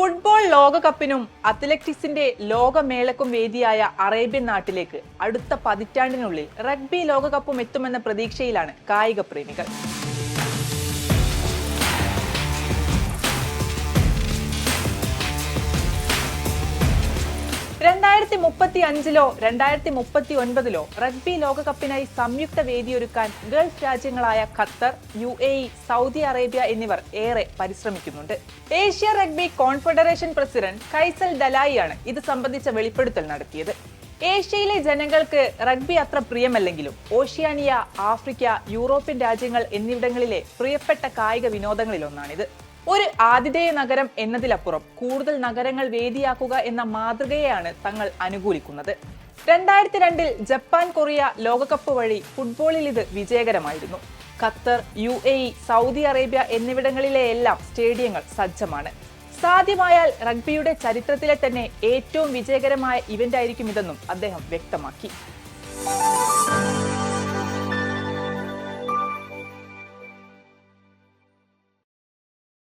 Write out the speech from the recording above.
Football ലോകകപ്പിനും അത്ലറ്റിക്സിന്റെ ലോകമേളക്കും വേദിയായ Arabian നാട്ടിലേക്ക് അടുത്ത പതിറ്റാണ്ടിനുള്ളിൽ റഗ്ബി ലോകകപ്പും എത്തുമെന്ന പ്രതീക്ഷയിലാണ് കായിക പ്രേമികൾ രണ്ടായിരത്തി മുപ്പത്തി അഞ്ചിലോ രണ്ടായിരത്തി മുപ്പത്തി ഒൻപതിലോ റഗ്ബി ലോകകപ്പിനായി സംയുക്ത വേദിയൊരുക്കാൻ Gulf രാജ്യങ്ങളായ Qatar U A E Saudi Arabia എന്നിവർ ഏറെ പരിശ്രമിക്കുന്നുണ്ട്. Asia rugby confederation president Qais ദലായിയാണ് ഇത് സംബന്ധിച്ച വെളിപ്പെടുത്തൽ നടത്തിയത്. ഏഷ്യയിലെ ജനങ്ങൾക്ക് റഗ്ബി അത്ര പ്രിയമല്ലെങ്കിലും ഓഷ്യാനിയ ആഫ്രിക്ക യൂറോപ്യൻ രാജ്യങ്ങൾ എന്നിവിടങ്ങളിലെ പ്രിയപ്പെട്ട കായിക വിനോദങ്ങളിലൊന്നാണിത്. ഒരു ആതിഥേയ നഗരം എന്നതിലപ്പുറം കൂടുതൽ നഗരങ്ങൾ വേദിയാക്കുക എന്ന മാതൃകയെയാണ് തങ്ങൾ അനുകൂലിക്കുന്നത്. രണ്ടായിരത്തി രണ്ടിൽ ജപ്പാൻ കൊറിയ ലോകകപ്പ് വഴി ഫുട്ബോളിൽ ഇത് വിജയകരമായിരുന്നു. Qatar U A E Saudi Arabia എന്നിവിടങ്ങളിലെ എല്ലാം സ്റ്റേഡിയങ്ങൾ സജ്ജമാണ്. സാധ്യമായാൽ റഗ്ബിയുടെ ചരിത്രത്തിലെ തന്നെ ഏറ്റവും വിജയകരമായ ഇവന്റ് ആയിരിക്കും ഇതെന്നും അദ്ദേഹം വ്യക്തമാക്കി.